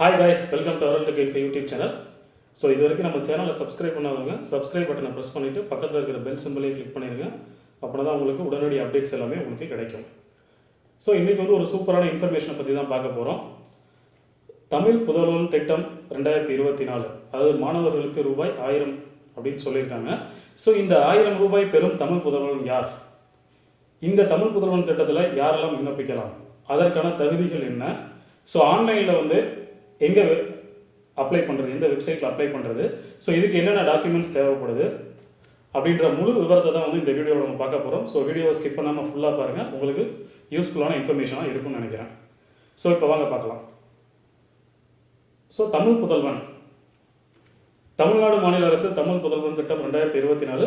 Hi guys welcome to Aral tech info YouTube channel so இது வரைக்கும் நம்ம சேனலில் சப்ஸ்கிரைப் பண்ணாதவங்க சப்ஸ்கிரைப் பட்டனை ப்ரெஸ் பண்ணிவிட்டு பக்கத்தில் இருக்கிற பெல் சிம்பிளையும் கிளிக் பண்ணிடுங்க அப்படின்னா தான் உங்களுக்கு உடனடி அப்டேட்ஸ் எல்லாமே உங்களுக்கு கிடைக்கும். ஸோ இன்றைக்கி வந்து ஒரு சூப்பரான இன்ஃபர்மேஷனை பற்றி தான் பார்க்க போகிறோம் தமிழ் புதல்வன் திட்டம் ரெண்டாயிரத்தி இருபத்தி நாலு. அதாவது மாணவர்களுக்கு ரூபாய் ஆயிரம் அப்படின்னு சொல்லியிருக்காங்க. ஸோ இந்த ஆயிரம் ரூபாய் பெறும் தமிழ் புதல்வன் யார்? இந்த தமிழ் புதல்வன் திட்டத்தில் யாரெல்லாம் விண்ணப்பிக்கலாம்? அதற்கான தகுதிகள் என்ன? ஸோ ஆன்லைனில் வந்து எங்கே அப்ளை பண்ணுறது எந்த வெப்சைட்டில் அப்ளை பண்ணுறது ஸோ இதுக்கு என்னென்ன டாக்குமெண்ட்ஸ் தேவைப்படுது அப்படின்ற முழு விவரத்தை தான் வந்து இந்த வீடியோவில் நம்ம பார்க்க போகிறோம் ஸோ வீடியோவை ஸ்கிப் பண்ணாமல் ஃபுல்லாக பாருங்கள் உங்களுக்கு யூஸ்ஃபுல்லான இன்ஃபர்மேஷனாக இருக்கும்னு நினைக்கிறேன். ஸோ இப்போ வாங்க பார்க்கலாம். ஸோ தமிழ் புதல்வன். தமிழ்நாடு மாநில அரசு தமிழ் புதல்வன் திட்டம் ரெண்டாயிரத்தி இருபத்தி நாலு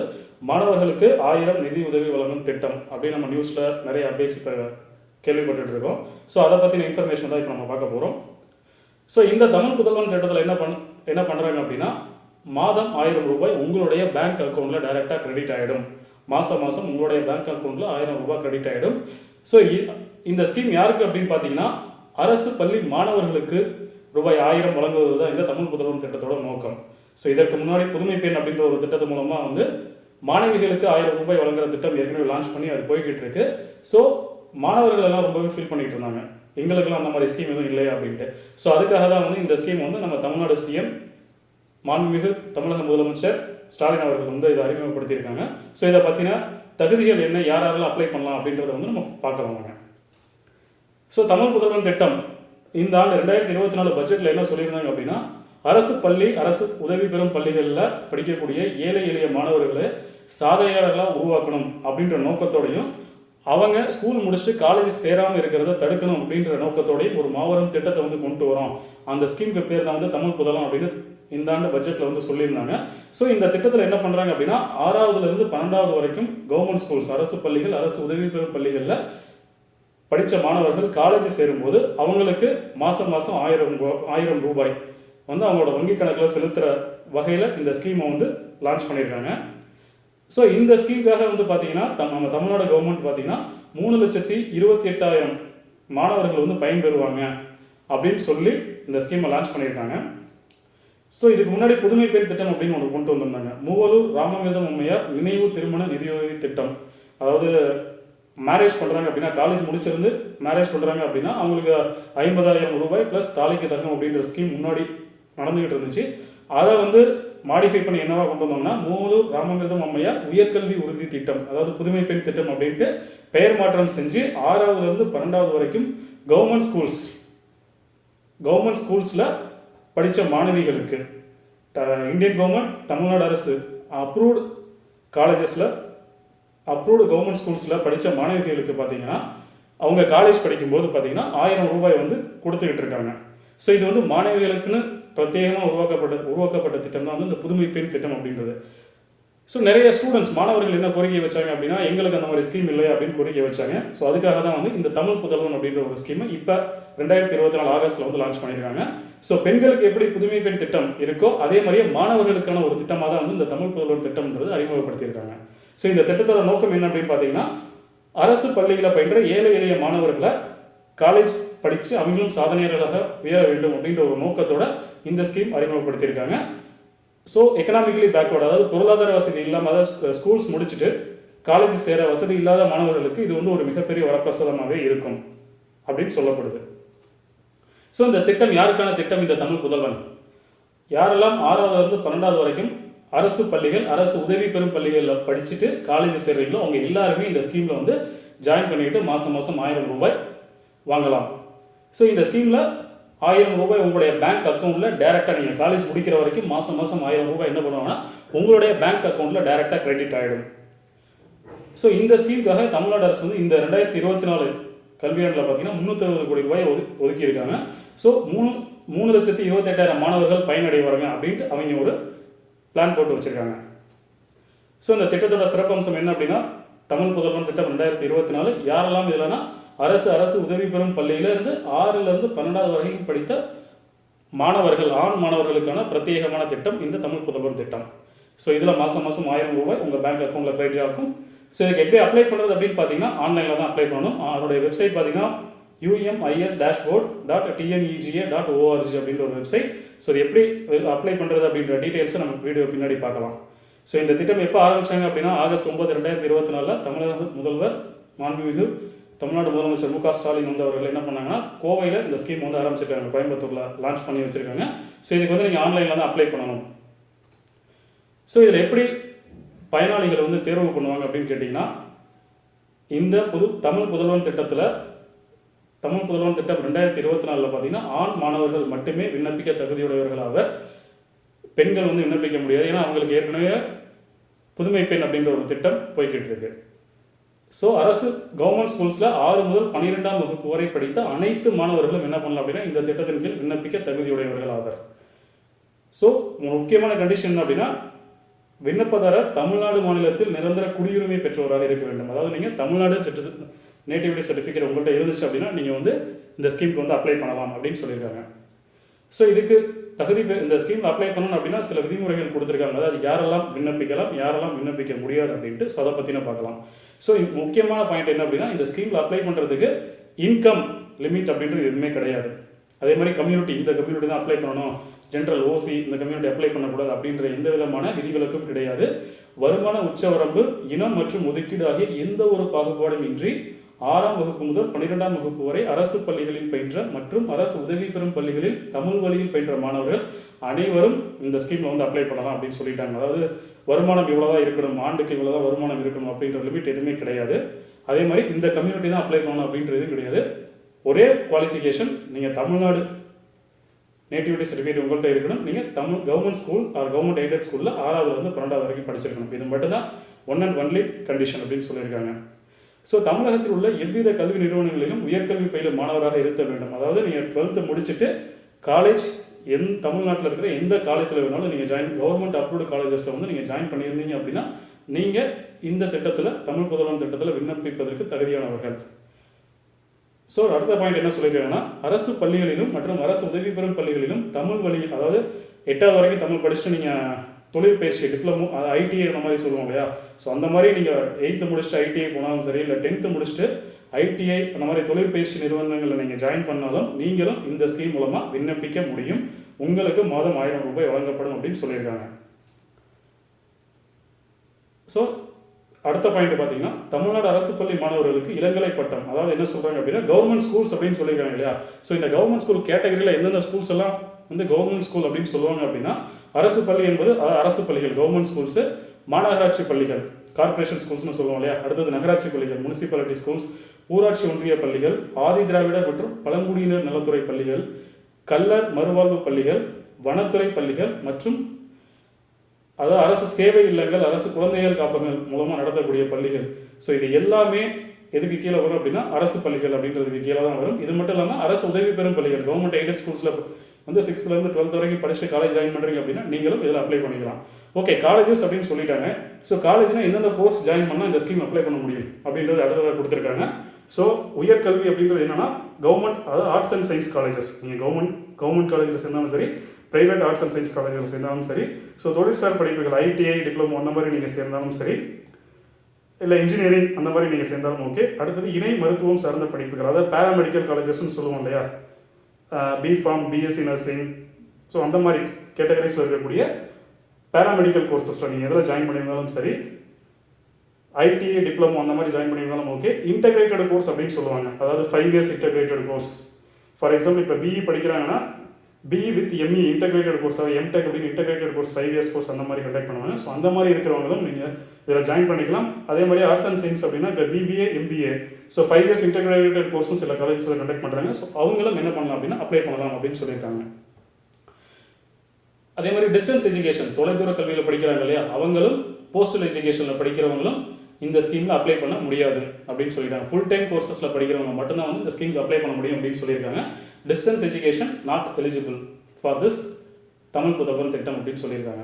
மாணவர்களுக்கு ஆயிரம் நிதி உதவி வழங்கும் திட்டம் அப்படின்னு நம்ம நியூஸில் நிறைய அப்டேட்ஸ் இப்போ கேள்விப்பட்டுட்டு இருக்கோம். ஸோ அதை பற்றின இன்ஃபர்மேஷன் தான் இப்போ நம்ம பார்க்க போகிறோம் ஸோ இந்த தமிழ் புதல்வன் திட்டத்தில் என்ன பண் என்ன பண்ணுறாங்க அப்படின்னா மாதம் ஆயிரம் ரூபாய் உங்களுடைய பேங்க் அக்கௌண்ட்டில் டைரெக்டாக கிரெடிட் ஆகிடும் மாதம் மாதம் உங்களுடைய பேங்க் அக்கௌண்ட்டில் ஆயிரம் ரூபாய் கிரெடிட் ஆகிடும் ஸோ இந்த ஸ்கீம் யாருக்கு அப்படின்னு பார்த்தீங்கன்னா அரசு பள்ளி மாணவர்களுக்கு ரூபாய் ஆயிரம் வழங்குவது தான் இந்த தமிழ் புதல்வன் திட்டத்தோட நோக்கம். ஸோ இதற்கு முன்னாடி புதுமை பெண் அப்படின்ற ஒரு திட்டத்து மூலமாக வந்து மாணவிகளுக்கு ஆயிரம் ரூபாய் வழங்குற திட்டம் ஏற்கனவே லான்ச் பண்ணி அது போய்கிட்டு இருக்கு. ஸோ மாணவர்கள் எல்லாம் ரொம்பவே ஃபீல் பண்ணிட்டு இருந்தாங்க. எங்களுக்கெல்லாம் அந்த மாதிரி ஸ்கீம் எதுவும் இல்லையா அப்படின்ட்டு. ஸோ அதுக்காக தான் வந்து இந்த ஸ்கீம் வந்து நம்ம தமிழ்நாடு சிஎம் மாண்புமிகு தமிழக முதலமைச்சர் ஸ்டாலின் அவர்கள் வந்து இதை அறிமுகப்படுத்தியிருக்காங்க. ஸோ இதை பற்றின தகுதிகள் என்ன யார் யாரெல்லாம் அப்ளை பண்ணலாம் அப்படின்றத வந்து நம்ம பார்க்கலாம் ஸோ தமிழ் புதல்வன் திட்டம். இந்த ஆண்டு ரெண்டாயிரத்தி இருபத்தி நாலு பட்ஜெட்டில் என்ன சொல்லியிருந்தாங்க அப்படின்னா அரசு பள்ளி அரசு உதவி பெறும் பள்ளிகளில் படிக்கக்கூடிய ஏழை எளிய மாணவர்களை சாதனையாளர்களாக உருவாக்கணும் அப்படின்ற நோக்கத்தோடையும் அவங்க ஸ்கூல் முடிச்சுட்டு காலேஜ் சேராமல் இருக்கிறத தடுக்கணும் அப்படின்ற நோக்கத்தோடய ஒரு மாபெரும் திட்டத்தை வந்து கொண்டு வரோம். அந்த ஸ்கீமுக்கு பேர் தான் வந்து தமிழ் புதலம் அப்படின்னு இந்த ஆண்டு பட்ஜெட்டில் வந்து சொல்லியிருந்தாங்க. ஸோ இந்த திட்டத்தில் என்ன பண்ணுறாங்க அப்படின்னா ஆறாவதுலேருந்து பன்னெண்டாவது வரைக்கும் கவர்மெண்ட் ஸ்கூல்ஸ் அரசு பள்ளிகள் அரசு உதவி பெறும் பள்ளிகளில் படித்த மாணவர்கள் காலேஜ் சேரும்போது அவங்களுக்கு மாதம் மாதம் ஆயிரம் ஆயிரம் ரூபாய் வந்து அவங்களோட வங்கி கணக்கில் செலுத்துகிற வகையில் இந்த ஸ்கீமை வந்து லான்ச் பண்ணியிருக்காங்க. ஸோ இந்த ஸ்கீமுக்காக வந்து பார்த்தீங்கன்னா தம் நம்ம தமிழ்நாடு கவர்மெண்ட் பார்த்தீங்கன்னா மூணு லட்சத்தி இருபத்தி எட்டாயிரம் மாணவர்கள் வந்து பயன்பெறுவாங்க அப்படின்னு சொல்லி இந்த ஸ்கீமை லான்ச் பண்ணியிருக்காங்க. ஸோ இதுக்கு முன்னாடி புதுமை பெண் திட்டம் அப்படின்னு ஒன்று கொண்டு வந்திருந்தாங்க. மூவலூர் ராமமிர்தம் அம்மையார் நினைவு திருமண நிதியுதவி திட்டம். அதாவது மேரேஜ் பண்ணுறாங்க அப்படின்னா காலேஜ் முடிச்சிருந்து மேரேஜ் பண்ணுறாங்க அப்படின்னா அவங்களுக்கு ஐம்பதாயிரம் ரூபாய் ப்ளஸ் தாலிக்கு தரணும் அப்படின்ற ஸ்கீம் முன்னாடி நடந்துகிட்டு இருந்துச்சு. அதை வந்து மாடிஃபை பண்ணி என்னவா கொண்டு வந்தோம்னா மூவலூர் ராமமிர்தம் அம்மையார் உயர்கல்வி உறுதி திட்டம் அதாவது புதுமை பெண் திட்டம் அப்படின்ட்டு பெயர் மாற்றம் செஞ்சு ஆறாவதுலேருந்து பன்னெண்டாவது வரைக்கும் கவர்மெண்ட் ஸ்கூல்ஸ் கவர்மெண்ட் ஸ்கூல்ஸில் படித்த மாணவிகளுக்கு த- இந்தியன் கவர்மெண்ட் தமிழ்நாடு அரசு அப்ரூவ்டு காலேஜஸில் அப்ரூவ்டு கவர்மெண்ட் ஸ்கூல்ஸில் படித்த மாணவிகளுக்கு பார்த்தீங்கன்னா அவங்க காலேஜ் படிக்கும்போது பார்த்தீங்கன்னா ஆயிரம் ரூபாய் வந்து கொடுத்துக்கிட்டு இருக்காங்க. ஸோ இது வந்து மாணவிகளுக்குன்னு பிரத்யேகமாக உருவாக்கப்பட்ட உருவாக்கப்பட்ட திட்டம் தான் வந்து இந்த புதுமை பெண் திட்டம் அப்படின்றது. ஸோ நிறைய ஸ்டூடெண்ட்ஸ் மாணவர்கள் என்ன கோரிக்கை வச்சாங்க அப்படின்னா எங்களுக்கு அந்த மாதிரி ஸ்கீம் இல்லை அப்படின்னு கோரிக்கை வச்சாங்க. ஸோ அதுக்காக தான் வந்து இந்த தமிழ் புதல்வன் அப்படின்ற ஒரு ஸ்கீமை இப்போ ரெண்டாயிரத்தி இருபத்தி நாலு ஆகஸ்ட்டில் வந்து லான்ச் பண்ணியிருக்காங்க. ஸோ பெண்களுக்கு எப்படி புதுமை பெண் திட்டம் இருக்கோ அதே மாதிரியே மாணவர்களுக்கான ஒரு திட்டமாக தான் வந்து இந்த தமிழ் புதல்வன் திட்டம்ன்றது அறிமுகப்படுத்தியிருக்காங்க. ஸோ இந்த திட்டத்தோட நோக்கம் என்ன அப்படின்னு பார்த்தீங்கன்னா அரசு பள்ளிகளில் பயின்ற ஏழை எளிய மாணவர்களை காலேஜ் படித்து அவங்களும் சாதனையாளர்களாக உயர வேண்டும் அப்படின்ற ஒரு நோக்கத்தோட இந்த ஸ்கீம் அறிமுகப்படுத்தியிருக்காங்க. ஸோ எக்கனாமிக்கலி பேக்வர்ட் அதாவது பொருளாதார வசதி இல்லாமல் அதாவது ஸ்கூல்ஸ் முடிச்சுட்டு காலேஜ் சேர வசதி இல்லாத மாணவர்களுக்கு இது வந்து ஒரு மிகப்பெரிய வரப்பிரசாதமாகவே இருக்கும் அப்படின்னு சொல்லப்படுது. ஸோ இந்த திட்டம் யாருக்கான திட்டம்? இந்த தமிழ் புதல்வன். யாரெல்லாம் ஆறாவதுலேருந்து பன்னெண்டாவது வரைக்கும் அரசு பள்ளிகள் அரசு உதவி பெறும் பள்ளிகளில் படிச்சுட்டு காலேஜ் சேர்றீங்களோ அவங்க எல்லாருமே இந்த ஸ்கீமில் வந்து ஜாயின் பண்ணிக்கிட்டு மாதம் மாதம் ஆயிரம் ரூபாய் வாங்கலாம். ஸோ இந்த ஸ்கீமில் ஆயிரம் ரூபாய் உங்களுடைய பேங்க் அக்கௌண்ட்டில் டேரெக்டாக நீங்கள் காலேஜ் முடிக்கிற வரைக்கும் மாதம் மாதம் ஆயிரம் ரூபாய் என்ன பண்ணுவாங்கன்னா உங்களுடைய பேங்க் அக்கௌண்ட்டில் டேரெக்டாக கிரெடிட் ஆகிடும் ஸோ இந்த ஸ்கீமுக்காக தமிழ்நாடு அரசு வந்து இந்த ரெண்டாயிரத்தி இருபத்தி நாலு கல்வியாண்டில் பார்த்தீங்கன்னா முந்நூற்றி அறுபது கோடி ரூபாய் ஒது ஒதுக்கியிருக்காங்க. ஸோ மூணு மூணு லட்சத்தி இருபத்தெட்டாயிரம் மாணவர்கள் பயனடைவாங்க அப்படின்ட்டு அவங்க ஒரு பிளான் போட்டு வச்சுருக்காங்க. ஸோ இந்த திட்டத்தோட சிறப்பம்சம் என்ன அப்படின்னா தமிழ் புதல்வன் திட்டம் ரெண்டாயிரத்தி இருபத்தி நாலு. யாரெல்லாம் இதுலனா அரசு அரசு உதவி பெறும் பள்ளியிலிருந்து ஆறிலிருந்து பன்னெண்டாவது வரைக்கும் படித்த மாணவர்கள் ஆண் மாணவர்களுக்கான பிரத்யேகமான திட்டம் இந்த தமிழ் புதல்வன் திட்டம். ஸோ இதில் மாதம் மாதம் ஆயிரம் ரூபாய் உங்கள் பேங்க் அக்கௌண்ட்டில் கிரெடிட் ஆகும். ஸோ இதுக்கு எப்படி அப்ளை பண்ணுறது அப்படின்னு பார்த்தீங்கன்னா ஆன்லைனில் தான் அப்ளை பண்ணணும். அதனுடைய வெப்சைட் பார்த்தீங்கன்னா UMIS dashboard dot TNEGA dot ORG அப்படின்ற ஒரு வெப்சைட் ஸோ இது எப்படி அப்ளை பண்ணுறது அப்படின்ற டீட்டெயில்ஸை நம்ம வீடியோ பின்னாடி பார்க்கலாம். ஸோ இந்த திட்டம் எப்போ ஆரம்பித்தாங்க அப்படின்னா ஆகஸ்ட் ஒன்பது ரெண்டாயிரத்தி இருபத்தி நாலில் தமிழக முதல்வர் மாண்புமிகு தமிழ்நாடு முதலமைச்சர் மு க ஸ்டாலின் வந்து அவர்கள் என்ன பண்ணாங்கன்னா கோவையில் இந்த ஸ்கீம் வந்து ஆரம்பிச்சிருக்காங்க. கோயம்புத்தூரில் லான்ச் பண்ணி வச்சிருக்காங்க. ஸோ இதுக்கு வந்து நீங்கள் ஆன்லைனில் தான் அப்ளை பண்ணணும். ஸோ இதில் எப்படி பயனாளிகள் வந்து தேர்வு பண்ணுவாங்க அப்படின்னு கேட்டிங்கன்னா இந்த புது தமிழ் புதல்வன் திட்டத்தில் தமிழ் புதல்வன் திட்டம் ரெண்டாயிரத்தி இருபத்தி நாலில் பார்த்தீங்கன்னா ஆண் மாணவர்கள் மட்டுமே விண்ணப்பிக்க தகுதியுடையவர்களாக பெண்கள் வந்து விண்ணப்பிக்க முடியாது. ஏன்னா அவங்களுக்கு ஏற்கனவே புதுமை பெண் அப்படின்ற ஒரு திட்டம் போய்கிட்டு இருக்கு. ஸோ அரசு கவர்மெண்ட் ஸ்கூல்ஸில் ஆறு முதல் பன்னிரெண்டாம் வகுப்பு வரை படித்த அனைத்து மாணவர்களும் என்ன பண்ணலாம் அப்படின்னா இந்த திட்டத்தின் கீழ் விண்ணப்பிக்க தகுதியுடையவர்கள் ஆவர் ஸோ முக்கியமான கண்டிஷன் என்ன அப்படின்னா விண்ணப்பதாரர் தமிழ்நாடு மாநிலத்தில் நிரந்தர குடியுரிமை பெற்றவராக இருக்க வேண்டும். அதாவது நீங்கள் தமிழ்நாடு சிட்டிசன் நேட்டிவிட்டி சர்டிஃபிகேட் உங்கள்கிட்ட இருந்துச்சு அப்படின்னா நீங்கள் வந்து இந்த ஸ்கீமுக்கு வந்து அப்ளை பண்ணலாம் அப்படின்னு சொல்லியிருக்காங்க. ஸோ இதுக்கு தகுதி பெ- இந்த ஸ்கீம் அப்ளை பண்ணணும் அப்படின்னா சில விதிமுறைகள் கொடுத்துருக்காங்க. அதாவது யாரெல்லாம் விண்ணப்பிக்கலாம் யாரெல்லாம் விண்ணப்பிக்க முடியாது அப்படின்ட்டு ஸோ அதை பற்றின பார்க்கலாம். ஸோ முக்கியமான பாயிண்ட் என்ன அப்படின்னா இந்த ஸ்கீமில் அப்ளை பண்ணுறதுக்கு இன்கம் லிமிட் அப்படின்றது எதுவுமே கிடையாது. அதே மாதிரி கம்யூனிட்டி இந்த கம்யூனிட்டி தான் அப்ளை பண்ணணும். ஜென்ரல் ஓசி இந்த கம்யூனிட்டி அப்ளை பண்ணக்கூடாது அப்படின்ற எந்த விதமான விதிவிலக்கும் கிடையாது. வருமான உச்சவரம்பு இனம் மற்றும் ஒதுக்கீடு ஆகிய எந்த ஒரு பாகுபாடும் இன்றி ஆறாம் வகுப்பு முதல் பன்னிரெண்டாம் வகுப்பு வரை அரசு பள்ளிகளில் பயின்ற மற்றும் அரசு உதவி பெறும் பள்ளிகளில் தமிழ் வழியில் பயின்ற மாணவர்கள் அனைவரும் இந்த ஸ்கீமில் வந்து அப்ளை பண்ணலாம் அப்படின்னு சொல்லிட்டாங்க. அதாவது வருமானம் இவ்வளோதான் இருக்கணும் ஆண்டுக்கு இவ்வளோதான் வருமானம் இருக்கணும் அப்படின்ற லிமிட் எதுவுமே கிடையாது. அதே மாதிரி இந்த கம்யூனிட்டி தான் அப்ளை பண்ணணும் அப்படின்றதும் கிடையாது. ஒரே குவாலிஃபிகேஷன் நீங்கள் தமிழ்நாடு நேட்டிவிட்டி சர்டிஃபிகேட் உங்கள்கிட்ட இருக்கணும். நீங்கள் Tamil government school or government aided ஸ்கூலில் ஆறாவது வந்து பன்னெண்டாவது வரைக்கும் படிச்சிருக்கணும். இது மட்டும்தான் ஒன் அண்ட் ஒன்லி கண்டிஷன் அப்படின்னு சொல்லியிருக்காங்க. ஸோ தமிழகத்தில் உள்ள எவ்வித கல்வி நிறுவனங்களிலும் உயர்கல்வி பயிலும் மாணவராக இருக்க வேண்டும். அதாவது நீங்கள் டுவெல்த்து முடிச்சுட்டு காலேஜ் எந் தமிழ்நாட்டில் இருக்கிற எந்த காலேஜில் வேணாலும் நீங்கள் ஜாயின் கவர்மெண்ட் அப்ரூவ்டு காலேஜஸில் வந்து நீங்கள் ஜாயின் பண்ணியிருந்தீங்க அப்படின்னா நீங்கள் இந்த திட்டத்தில் தமிழ் புதல்வன் திட்டத்தில் விண்ணப்பிப்பதற்கு தகுதியானவர்கள். ஸோ அடுத்த பாயிண்ட் என்ன சொல்லியிருக்காங்கன்னா அரசு பள்ளிகளிலும் மற்றும் அரசு உதவி பெறும் பள்ளிகளிலும் தமிழ் வழி அதாவது எட்டாவது வரைக்கும் தமிழ் படிச்சுட்டு நீங்கள் தொழிற்பயிற்சி டிப்ளமோ டிப்ளமோ ஐடிஐ அந்த மாதிரி சொல்லுவோம் இல்லையா? ஸோ அந்த மாதிரி நீங்கள் எயித்து முடிச்சுட்டு ஐடிஐ போனாலும் சரி இல்லை டென்த்து முடிச்சுட்டு ஐடிஐ அந்த மாதிரி தொழிற்பயிற்சி நிறுவனங்களில் நீங்கள் ஜாயின் பண்ணாலும் நீங்களும் இந்த ஸ்கீம் மூலமாக விண்ணப்பிக்க முடியும். உங்களுக்கு மாதம் ஆயிரம் ரூபாய் வழங்கப்படும் அப்படின்னு சொல்லியிருக்காங்க. ஸோ அடுத்த பாயிண்ட் பார்த்தீங்கன்னா தமிழ்நாடு அரசு பள்ளி மாணவர்களுக்கு இளங்கலை பட்டம். அதாவது என்ன சொல்கிறாங்க அப்படின்னா கவர்மெண்ட் ஸ்கூல்ஸ் அப்படின்னு சொல்லியிருக்காங்க இல்லையா? ஸோ இந்த கவர்மெண்ட் ஸ்கூல் கேட்டகரியில் எந்தெந்த ஸ்கூல்ஸ் எல்லாம் வந்து கவர்மெண்ட் ஸ்கூல் அப்படின்னு சொல்லுவாங்க அப்படின்னா அரசு பள்ளி என்பது அரசு பள்ளிகள் கவர்மெண்ட் ஸ்கூல்ஸு மாநகராட்சி பள்ளிகள் கார்ப்பரேஷன் ஸ்கூல்ஸ்னு சொல்லுவோம் இல்லையா? அடுத்தது நகராட்சி பள்ளிகள் முனிசிபாலிட்டி ஸ்கூல்ஸ் ஊராட்சி ஒன்றிய பள்ளிகள் ஆதி திராவிட மற்றும் பழங்குடியினர் நலத்துறை பள்ளிகள் கல்லர் மறுவாழ்வு பள்ளிகள் வனத்துறை பள்ளிகள் மற்றும் அதாவது அரசு சேவை இல்லங்கள் அரசு குழந்தைகள் காப்பகங்கள் மூலமாக நடத்தக்கூடிய பள்ளிகள். ஸோ இது எல்லாமே எதுக்கு கீழே வரும் அப்படின்னா அரசு பள்ளிகள் அப்படின்றதுக்கு கீழே தான் வரும். இது மட்டும் இல்லாமல் அரசு உதவி பெறும் பள்ளிகள் கவர்மெண்ட் எய்டட் ஸ்கூல்ஸில் வந்து சிக்ஸ்த்லேருந்து டுவெல்த் வரைக்கும் படிச்சுட்டு காலேஜ் ஜாயின் பண்ணுறீங்க அப்படின்னா நீங்களும் இதில் அப்ளை பண்ணிக்கலாம். ஓகே காலேஜஸ் அப்படின்னு சொல்லிட்டாங்க. ஸோ காலேஜ்னால் எந்தெந்த கோர்ஸ் ஜாயின் பண்ணால் இந்த ஸ்கீம் அப்ளை பண்ண முடியும்? அப்படின்றது அடுத்ததாக கொடுத்துருக்காங்க. ஸோ உயர்கல்வி அப்படின்றது என்னன்னா கவர்மெண்ட் அதாவது ஆர்ட்ஸ் அண்ட் சயின்ஸ் காலேஜஸ் நீங்கள் கவர்மெண்ட் கவர்மெண்ட் காலேஜில் சேர்ந்தாலும் சரி ப்ரைவேட் ஆர்ட்ஸ் அண்ட் சயின்ஸ் காலேஜில் சேர்ந்தாலும் சரி ஸோ தொழிற்சார் படிப்புகள் ஐடிஐ டிப்ளமோ அந்த மாதிரி நீங்கள் சேர்ந்தாலும் சரி இல்லை இன்ஜினியரிங் அந்த மாதிரி நீங்கள் சேர்ந்தாலும் ஓகே அடுத்தது இணை மருத்துவம் சார்ந்த படிப்புகள் அதாவது பேராமெடிக்கல் காலேஜஸ்னு சொல்லுவோம் இல்லையா? பிஃபார்ம் பிஎஸ்சி நர்சிங் ஸோ அந்த மாதிரி கேட்டகரிஸில் இருக்கக்கூடிய பேராமெடிக்கல் கோர்சஸில் நீங்கள் எதில் ஜாயின் பண்ணியிருந்தாலும் சரி ஐடிஐ டிப்ளமோ அந்த மாதிரி ஜாயின் பண்ணியிருந்தாலும் ஓகே இன்டகிரேட்டட் கோர்ஸ் அப்படின்னு சொல்லுவாங்க. அதாவது five years integrated course for example இப்போ BE படிக்கிறாங்கன்னா BE with ME integrated course அதாவது எம்டெக் அப்படின்னு integrated course five years course அந்த மாதிரி கண்டக்ட் பண்ணுவாங்க. ஸோ அந்த மாதிரி இருக்கிறவங்களும் நீங்கள் இதில் ஜாயின் பண்ணிக்கலாம். அதே மாதிரி ஆர்ட்ஸ் அண்ட் சயின்ஸ் அப்படின்னா இப்போ BBA MBA so five years integrated கோர்ஸும் சில காலேஜஸில் கண்டக்ட் பண்ணுறாங்க ஸோ அவங்களும் என்ன பண்ணலாம் அப்படின்னா அப்ளை பண்ணலாம் அப்படின்னு சொல்லியிருக்காங்க. அதே மாதிரி டிஸ்டன்ஸ் எஜுகேஷன் தொலைதூர கல்வியில் படிக்கிறாங்க இல்லையா? அவங்களும் போஸ்டல் எஜுகேஷனில் படிக்கிறவங்களும் இந்த ஸ்கீமில் அப்ளை பண்ண முடியாது அப்படின்னு சொல்லியிருக்காங்க ஃபுல் டைம் கோர்சஸில் படிக்கிறவங்க மட்டும்தான் வந்து இந்த ஸ்கீமுக்கு அப்ளை பண்ண முடியும் அப்படின்னு சொல்லியிருக்காங்க. Distance education not eligible for this Tamil புத்தகம் திட்டம் அப்படின்னு சொல்லியிருக்காங்க.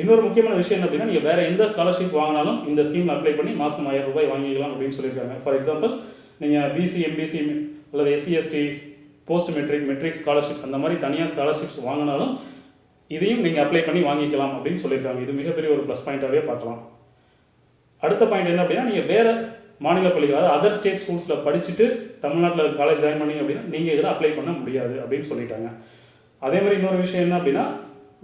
இன்னொரு முக்கியமான விஷயம் என்ன அப்படின்னா நீங்கள் வேறு எந்த ஸ்காலர்ஷிப் வாங்கினாலும் இந்த ஸ்கீமில் அப்ளை பண்ணி மாதம் ஆயிரம் ரூபாய் வாங்கிக்கலாம் அப்படின்னு சொல்லியிருக்காங்க. ஃபார் எக்ஸாம்பிள் நீங்கள் பிசி எம்பிசி அல்லது SC ST post matric matric scholarship அந்த மாதிரி தனியாக ஸ்காலர்ஷிப்ஸ் வாங்கினாலும் இதையும் நீங்கள் அப்ளை பண்ணி வாங்கிக்கலாம் அப்படின்னு சொல்லியிருக்காங்க. இது மிகப்பெரிய ஒரு ப்ளஸ் பாயிண்ட்டாகவே பார்க்கலாம். அடுத்த பாயிண்ட் என்ன அப்படின்னா நீங்கள் வேறு மாநில பள்ளிகள் அதாவது அதர் ஸ்டேட் ஸ்கூல்ஸில் படிச்சுட்டு தமிழ்நாட்டில் காலேஜ் ஜாயின் பண்ணி அப்படின்னா நீங்கள் இதில் அப்ளை பண்ண முடியாது அப்படின்னு சொல்லிட்டாங்க. அதே மாதிரி இன்னொரு விஷயம் என்ன அப்படின்னா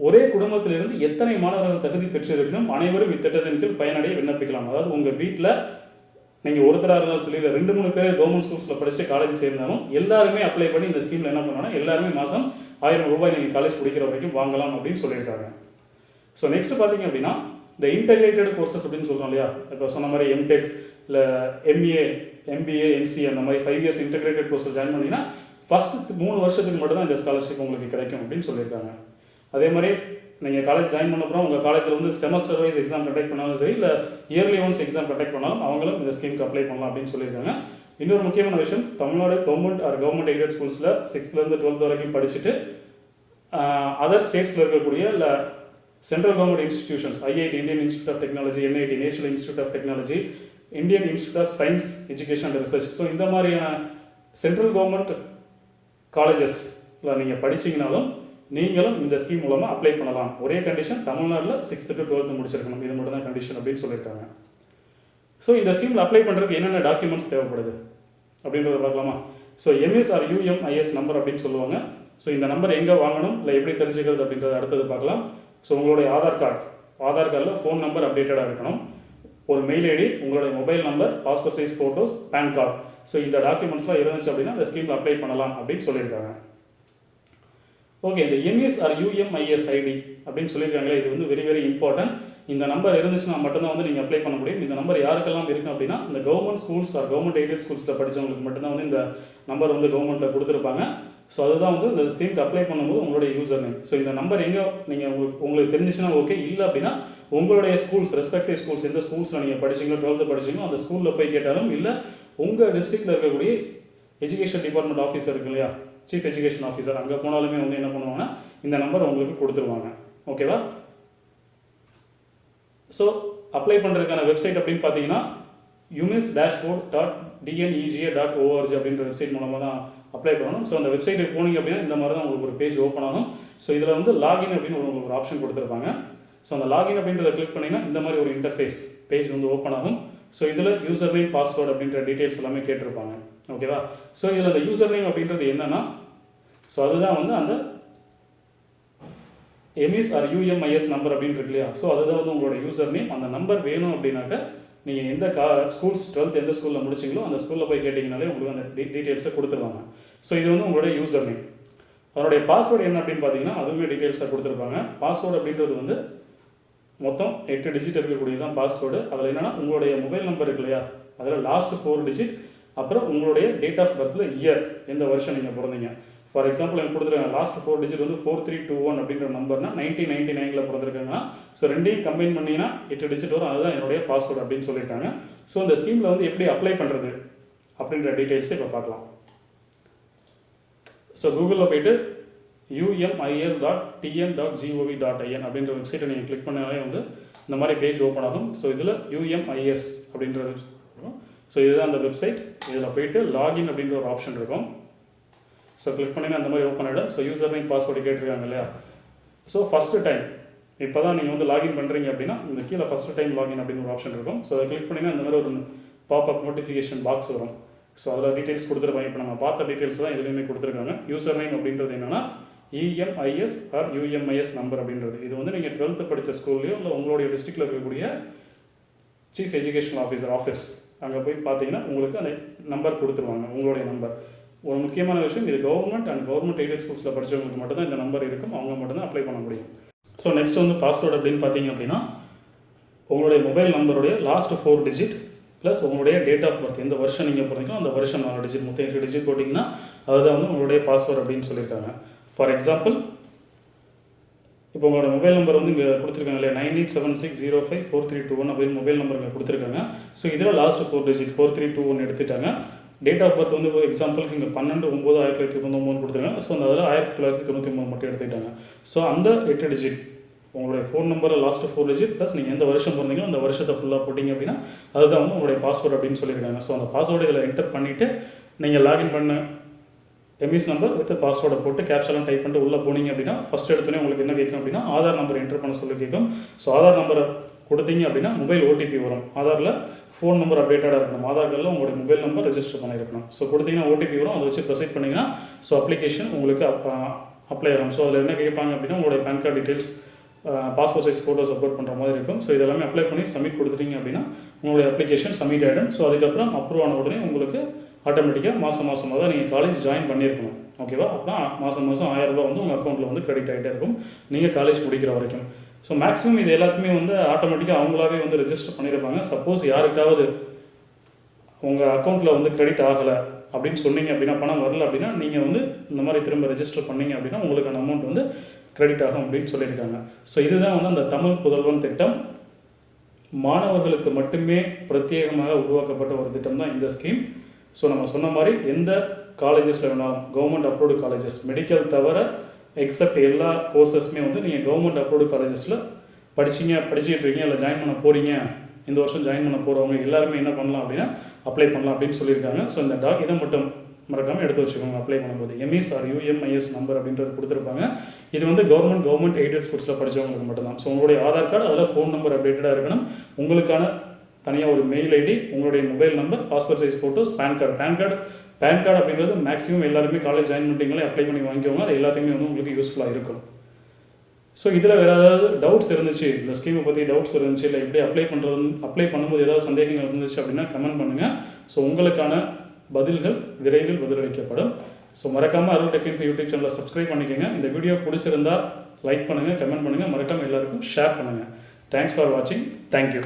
ஒரே குடும்பத்திலிருந்து எத்தனை மாணவர்கள் தகுதி பெற்றிருப்பினும் அனைவரும் இத்திட்டத்தின் கீழ் பயனடைய விண்ணப்பிக்கலாம். அதாவது உங்கள் வீட்டில் நீங்கள் ஒருத்தராக இருந்தாலும் சரி இல்லை ரெண்டு மூணு பேர் கவர்மெண்ட் ஸ்கூல்ஸில் படிச்சுட்டு காலேஜ் சேர்ந்தாலும் எல்லாருமே அப்ளை பண்ணி இந்த ஸ்கீமில் என்ன பண்ணுவாங்கன்னா எல்லாருமே மாதம் ஆயிரம் ரூபாய் நீங்கள் காலேஜ் பிடிக்கிற வரைக்கும் வாங்கலாம் அப்படின்னு சொல்லியிருக்காங்க. ஸோ நெக்ஸ்ட் பார்த்தீங்க அப்படின்னா இந்த இன்டெகிரேட்டட் கோர்சஸ் அப்படின்னு சொல்கிறோம் இல்லையா? இப்போ சொன்ன மாதிரி எம்டெக் இல்லை எம்ஏ எம்பிஏ எம்சிஏ அந்த மாதிரி five years integrated courses join பண்ணிங்கன்னா ஃபஸ்ட்டு மூணு வருஷத்துக்கு மட்டும் தான் இந்த ஸ்காலர்ஷிப் உங்களுக்கு கிடைக்கும் அப்படின்னு சொல்லியிருக்காங்க. அதே மாதிரி நீங்கள் காலேஜ் ஜாயின் பண்ண அப்புறம் உங்கள் காலேஜில் வந்து செமஸ்டர் வைஸ் எக்ஸாம் கண்டக்ட் பண்ணாலும் சரி இல்லை இயர்லி ஒன்ஸ் எக்ஸாம் கண்டக்ட் பண்ணாலும் அவங்களும் இந்த ஸ்கீமுக்கு அப்ளை பண்ணலாம் அப்படின்னு சொல்லியிருக்காங்க. இன்னொரு முக்கியமான விஷயம் Tamil Nadu government or government aided ஸ்கூல்ஸில் சிக்ஸ்த்லேருந்து டுவெல்த் வரைக்கும் படிச்சுட்டு அதர் ஸ்டேட்ஸில் இருக்கக்கூடிய இல்லை central government institutions IIT Indian institute of technology NIT national institute of technology Indian institute of science education and research so இந்த மாதிரியான சென்ட்ரல் கவர்மெண்ட் காலேஜஸில் நீங்கள் படிச்சிங்கனாலும் நீங்களும் இந்த ஸ்கீம் மூலமாக அப்ளை பண்ணலாம். ஒரே கண்டிஷன் தமிழ்நாட்டில் சிக்ஸ்த்து டு டுவெல்த்து முடிச்சிருக்கணும். இது மட்டும் தான் கண்டிஷன் அப்படின்னு சொல்லியிருக்காங்க. ஸோ இந்த ஸ்கீமில் அப்ளை பண்ணுறதுக்கு என்னென்ன டாக்குமெண்ட்ஸ் தேவைப்படுது? அப்படின்றத பார்க்கலாமா? So MS or UMIS number அப்படின்னு சொல்லுவாங்க. ஸோ இந்த நம்பர் எங்கே வாங்கணும்? இல்லை எப்படி தெரிஞ்சுக்கிறது அப்படின்றத அடுத்தது பார்க்கலாம். ஸோ உங்களுடைய ஆதார் கார்டு. ஆதார் கார்டில் ஃபோன் நம்பர் அப்டேட்டடாக இருக்கணும். ஒரு மெயில் ஐடி உங்களுடைய mobile number passport size photos PAN card so இந்த டாக்குமெண்ட்ஸ்லாம் இருந்துச்சு அப்படின்னா இந்த ஸ்கீமில் அப்ளை பண்ணலாம் அப்படின்னு சொல்லியிருக்காங்க. ஓகே இந்த எம்எஸ் ஆர் யூஎம்ஐஎஸ் ஐடி அப்படின்னு சொல்லியிருக்காங்களே இது வந்து வெரி வெரி இம்பார்ட்டன்ட் இந்த நம்பர் இருந்துச்சுன்னா மட்டும்தான் வந்து நீங்கள் அப்ளை பண்ண முடியும். இந்த நம்பர் யாருக்கெல்லாம் இருக்கும் அப்படின்னா இந்த government schools or government aided ஸ்கூல்ஸில் படித்தவங்களுக்கு மட்டும்தான் வந்து இந்த நம்பர் வந்து கவர்மெண்ட்டில் கொடுத்துருப்பாங்க. ஸோ அதுதான் வந்து இந்த ஸ்கீமுக்கு அப்ளை பண்ணும்போது உங்களுடைய யூசர் நேம் ஸோ இந்த நம்பர் எங்கே நீங்கள் உங்களுக்கு உங்களுக்கு தெரிஞ்சிச்சுன்னா ஓகே இல்லை அப்படின்னா உங்களுடைய ஸ்கூல்ஸ் ரெஸ்பெக்டிவ் ஸ்கூல்ஸ் எந்த ஸ்கூல்ஸில் நீங்கள் படிச்சிங்களோ டுவெல்த்து படிச்சிங்களோ அந்த ஸ்கூலில் போய் கேட்டாலும் இல்லை உங்கள் டிஸ்ட்ரிக்டில் இருக்கக்கூடிய எஜுகேஷன் டிபார்ட்மெண்ட் ஆஃபீஸர் இருக்கு இல்லையா? சீஃப் எஜுகேஷன் ஆஃபீஸர் அங்கே போனாலுமே வந்து என்ன பண்ணுவாங்கன்னா இந்த நம்பர் உங்களுக்கு கொடுத்துருவாங்க. ஓகேவா ஸோ அப்ளை பண்ணுறதுக்கான வெப்சைட் அப்படின்னு பார்த்தீங்கன்னா UMIS dashboard dot TNEGA dot ORG அப்படின்ற வெப்சைட் மூலமாக தான் அப்ளை பண்ணணும். ஸோ அந்த வெப்சைட்டுக்கு போனீங்க அப்படின்னா இந்த மாதிரி தான் உங்களுக்கு ஒரு பேஜ் ஓப்பன் ஆகும். ஸோ இதில் வந்து லாகின் அப்படின்னு உங்களுக்கு ஒரு ஆப்ஷன் கொடுத்துருப்பாங்க. ஸோ அந்த லாகின் அப்படின்றத கிளிக் பண்ணிங்கன்னா இந்த மாதிரி ஒரு இன்டர்ஃபேஸ் பேஜ் வந்து ஓப்பன் ஆகும். ஸோ இதில் யூசர் நேம் பாஸ்வேர்டு அப்படின்ற டீட்டெயில்ஸ் எல்லாமே கேட்டிருப்பாங்க. ஓகேவா ஸோ இதில் அந்த யூசர் நேம் அப்படின்றது என்னென்னா ஸோ அதுதான் வந்து அந்த எம்இஸ் ஆர் யூஎம்ஐஎஸ் நம்பர் அப்படின்னு இருக்கு இல்லையா? ஸோ அதுதான் வந்து உங்களோட யூசர் நேம் அந்த நம்பர் வேணும் அப்படின்னாக்க நீங்கள் எந்த கா ஸ்கூல்ஸ் டுவெல்த் எந்த ஸ்கூலில் முடிச்சிங்களோ அந்த ஸ்கூலில் போய் கேட்டிங்கனாலே உங்களுக்கு அந்த டீ டீட்டெயில்ஸை கொடுத்துருவாங்க. ஸோ இது வந்து உங்களுடைய யூசர் நேம் அதனுடைய பாஸ்வேர்டு என்ன அப்படின்னு பார்த்தீங்கன்னா அதுவுமே டீட்டெயில்ஸாக கொடுத்துருப்பாங்க. பாஸ்வேர்டு அப்படின்றது வந்து மொத்தம் எட்டு டிஜிட் இருக்கக்கூடியது தான் பாஸ்வேர்டு அதில் என்னென்னா உங்களுடைய மொபைல் நம்பர் இருக்கு இல்லையா? அதில் லாஸ்ட் ஃபோர் டிஜிட் அப்புறம் உங்களுடைய டேட் ஆஃப் பர்த்தில் இயர் எந்த வருஷம் நீங்கள் பிறந்தீங்க. ஃபார் எக்ஸாம்பிள் எனக்கு கொடுத்துருக்காங்க லாஸ்ட் ஃபோர் டிஜிட் வந்து ஃபோர் த்ரீ டூ ஒன் அப்படின்ற நம்பர்னா நைன்டீன் நைன்டி நைனில் பிறந்திருக்காங்கன்னா ஸோ ரெண்டையும் கம்பைன் பண்ணிங்கன்னா எட்டு டிஜிட் வரும். அதுதான் என்னுடைய பாஸ்வேர்டு அப்படின்னு சொல்லியிருக்காங்க ஸோ இந்த ஸ்கீமில் வந்து எப்படி அப்ளை பண்ணுறது அப்படின்ற டீட்டெயில்ஸை இப்போ பார்க்கலாம். ஸோ கூகுளில் போயிட்டு UMIS dot TN dot GOV dot IN அப்படின்ற வெப்சைட்டை நீங்கள் கிளிக் பண்ணாலே வந்து இந்த மாதிரி பேஜ் ஓப்பன் ஆகும். ஸோ இதில் யூஎம்ஐஎஸ் அப்படின்ற ஸோ இதுதான் அந்த வெப்சைட் இதில் போயிட்டு லாகின் அப்படின்ற ஒரு ஆப்ஷன் இருக்கும். ஸோ கிளிக் பண்ணிங்கன்னா அந்த மாதிரி ஓப்பன் ஆகிடும் ஸோ யூசர் நேம் பாஸ்வேர்டு கேட்டிருக்காங்க இல்லையா? ஸோ ஃபஸ்ட்டு டைம் இப்போ தான் நீங்கள் வந்து லாகின் பண்ணுறீங்க அப்படின்னா இந்த கீழே ஃபஸ்ட்டு டைம் லாகின் அப்படின்னு ஒரு ஆப்ஷன் இருக்கும். ஸோ அதை கிளிக் பண்ணிங்கன்னா இந்த மாதிரி ஒரு பாப்அப் நோட்டிஃபிகேஷன் பாக்ஸ் வரும். ஸோ அதில் டீட்டெயில்ஸ் கொடுத்துருப்பாங்க இப்போ நம்ம பார்த்த டீட்டெயில்ஸ் தான் இதுலேயுமே கொடுத்துருக்காங்க. யூசர் நேம் அப்படின்றது என்னன்னா இஎம்ஐஎஸ் ஆர் யூஎம்ஐஎஸ் நம்பர் அப்படின்றது. இது வந்து நீங்கள் டுவெல்த்து படித்த ஸ்கூல்லையோ இல்லை உங்களுடைய டிஸ்ட்ரிக்டில் இருக்கக்கூடிய சீஃப் எஜுகேஷன் ஆஃபீஸர் ஆஃபீஸ் அங்கே போய் பார்த்தீங்கன்னா உங்களுக்கு அந்த நம்பர் கொடுத்துருவாங்க உங்களுடைய நம்பர் ஒரு முக்கியமான விஷயம் இது கவர்மெண்ட் அண்ட் கவர்மெண்ட் எய்டட் ஸ்கூல்ஸில் படித்தவங்களுக்கு மட்டும்தான் இந்த நம்பர் இருக்கும் அவங்க மட்டும்தான் அப்ளை பண்ண முடியும். ஸோ நெக்ஸ்ட் வந்து பாஸ்வேர்டு அப்படின்னு பார்த்தீங்க அப்படின்னா உங்களுடைய மொபைல் நம்பருடைய லாஸ்ட் ஃபோர் டிஜிட் ப்ளஸ் உங்களுடைய டேட் ஆஃப் பர்த் எந்த வருஷம் நீங்கள் பிறந்தீங்களோ அந்த வருஷம் நாலு டிஜிட் மொத்தம் எட்டு டிஜிட் போட்டிங்கன்னா அதுதான் வந்து உங்களுடைய பாஸ்வேர்டு அப்படின்னு சொல்லியிருக்காங்க. ஃபார் எக்ஸாம்பிள் இப்போ உங்களோட மொபைல் நம்பர் வந்து இங்கே கொடுத்துருக்காங்க இல்லையா? Nine eight seven six zero five four three two one அப்படின்னு மொபைல் நம்பர் இங்கே கொடுத்துருக்காங்க. ஸோ இதில் last four digit four three two one எடுத்துட்டாங்க. டேட் ஆஃப் பர்த் வந்து எக்ஸாம்பிளுக்கு இங்கே பன்னெண்டு ஒம்பது ஆயிரத்தி தொள்ளாயிரத்தி தொண்ணூத்தொம்பது கொடுத்துருக்காங்க. ஸோ அந்த அதில் ஆயிரத்தி தொள்ளாயிரத்தி தொண்ணூற்றி மூணு மட்டும் எடுத்துக்கிட்டாங்க. ஸோ அந்த எட்டு டிஜிட் உங்களுடைய ஃபோன் நம்பரில் லாஸ்ட் ஃபோர் டிஜிட் ப்ளஸ் நீங்கள் எந்த வருஷம் பிறந்தீங்களோ அந்த வருஷத்தை ஃபுல்லாக போட்டிங்க அப்படின்னா அதுதான் வந்து உங்களுடைய பாஸ்வேர்டு அப்படின்னு சொல்லியிருக்காங்க. ஸோ அந்த பாஸ்வேர்டு இதில் என்டர் பண்ணிவிட்டு நீங்கள் லாகின் பண்ண எம்இஸ் நம்பர் வித் பாஸ்வேர்டை போட்டு கேப்ஷெல்லாம் டைப் பண்ணிட்டு உள்ளே போனீங்க அப்படின்னா ஃபஸ்ட் எடுத்தோடனே உங்களுக்கு என்ன கேட்கும் அப்படின்னா ஆதார் நம்பர் என்டர் பண்ண சொல்லி கேட்கும். ஸோ ஆதார் நம்பரை கொடுத்தீங்க அப்படின்னா மொபைல் ஓடிபி வரும். ஆதாரில் ஃபோன் நம்பர் அப்டேட்டடாக இருக்கணும். ஆதார் கார்டில் உங்களுடைய மொபைல் நம்பர் ரெஜிஸ்டர் பண்ணியிருக்கணும். ஸோ கொடுத்தீங்கன்னா ஓடிபி வரும். அதை வச்சு ப்ரொசீட் பண்ணிங்கன்னா ஸோ அப்ளிகேஷன் உங்களுக்கு அப்ளை ஆகும். ஸோ அதில் என்ன கேட்பாங்க அப்படின்னா உங்களுடைய PAN card details passport size photos upload பண்ணுற மாதிரி இருக்கும். ஸோ இதெல்லாமே அப்ளை பண்ணி சப்மிட் கொடுத்துட்டீங்க அப்படின்னா உங்களுடைய அப்ளிகேஷன் சப்மிட் ஆகிடும் ஸோ அதுக்கப்புறம் அப்ரூவ் ஆன உடனே உங்களுக்கு ஆட்டோமேட்டிக்காக மாதம் மாதமாக தான் நீங்கள் காலேஜ் ஜாயின் பண்ணியிருக்கணும் ஓகேவா அப்போ மாதம் மாதம் ஆயிரம் ரூபாய் வந்து உங்கள் அக்கௌண்ட்டில் வந்து கிரெடிட் ஆகிட்டே இருக்கும். நீங்கள் காலேஜ் முடிக்கிற வரைக்கும். ஸோ மேக்ஸிமம் இது எல்லாத்துக்குமே வந்து ஆட்டோமேட்டிக்காக அவங்களாவே வந்து ரெஜிஸ்டர் பண்ணியிருப்பாங்க. சப்போஸ் யாருக்காவது உங்கள் அக்கௌண்ட்டில் வந்து கிரெடிட் ஆகலை அப்படின்னு சொன்னீங்க அப்படின்னா பணம் வரல அப்படின்னா நீங்கள் வந்து இந்த மாதிரி திரும்ப ரெஜிஸ்டர் பண்ணீங்க அப்படின்னா உங்களுக்கான அமௌண்ட் வந்து கிரெடிட் ஆகும் அப்படின்னு சொல்லியிருக்காங்க. ஸோ இதுதான் வந்து அந்த தமிழ் புதல்வன் திட்டம். மாணவர்களுக்கு மட்டுமே பிரத்யேகமாக உருவாக்கப்பட்ட ஒரு திட்டம் தான் இந்த ஸ்கீம் ஸோ நம்ம சொன்ன மாதிரி எந்த காலேஜஸில் வேணாலும் கவர்மெண்ட் அப்ரூவ்டு காலேஜஸ் மெடிக்கல் தவிர எக்ஸப்ட் எல்லா கோர்சஸுமே வந்து நீங்கள் கவர்மெண்ட் அப்ரூவ்டு காலேஜஸில் படிச்சீங்க படிச்சுட்டு இருக்கீங்க இல்லை ஜாயின் பண்ண போகிறீங்க இந்த வருஷம் ஜாயின் பண்ண போகிறவங்க எல்லாருமே என்ன பண்ணலாம் அப்படின்னா அப்ளை பண்ணலாம் அப்படின்னு சொல்லியிருக்காங்க. ஸோ இந்த டாக் இதை மட்டும் மறக்காமல் எடுத்து வச்சுக்கோங்க அப்ளை பண்ணும்போது. எம்இஸ் ஆர் யூஎம்ஐஎஸ் நம்பர் அப்படின்றது கொடுத்துருப்பாங்க. இது வந்து கவர்மெண்ட் கவர்மெண்ட் எய்டட் ஸ்கூல்ஸில் படித்தவங்களுக்கு மட்டும்தான். ஸோ உங்களுடைய ஆதார் கார்டு அதில் ஃபோன் நம்பர் அப்டேட்டடாக இருக்கணும். உங்களுக்கான தனியாக ஒரு மெயில் ஐடி உங்களுடைய mobile number passport size photos PAN card PAN card PAN card அப்படிங்கிறது மேக்ஸிமம் எல்லாருமே காலேஜ் ஜாயின் பண்ணிட்டீங்களே அப்ளை பண்ணி வாங்கிக்கோங்க அது எல்லாத்தையுமே வந்து உங்களுக்கு யூஸ்ஃபுல்லாக இருக்கும். ஸோ இதில் வேறு ஏதாவது டவுட்ஸ் இருந்துச்சு? இந்த ஸ்கீமை பற்றி டவுட்ஸ் இருந்துச்சு? இல்லை எப்படி அப்ளை பண்ணுறது அப்ளை பண்ணும்போது ஏதாவது சந்தேகங்கள் இருந்துச்சு அப்படின்னா கமெண்ட் பண்ணுங்கள் ஸோ உங்களுக்கான பதில்கள் விரைவில் பதிலளிக்கப்படும். ஸோ மறக்காமல் அருள் டெக்னிக் யூடியூப் சேனலை சப்ஸ்கிரைப் பண்ணிக்கோங்க. இந்த வீடியோ பிடிச்சிருந்தா லைக் பண்ணுங்கள் கமெண்ட் பண்ணுங்கள் மறக்காமல் எல்லாருக்கும் ஷேர் பண்ணுங்கள் தேங்க்ஸ் ஃபார் வாட்சிங் தேங்க்யூ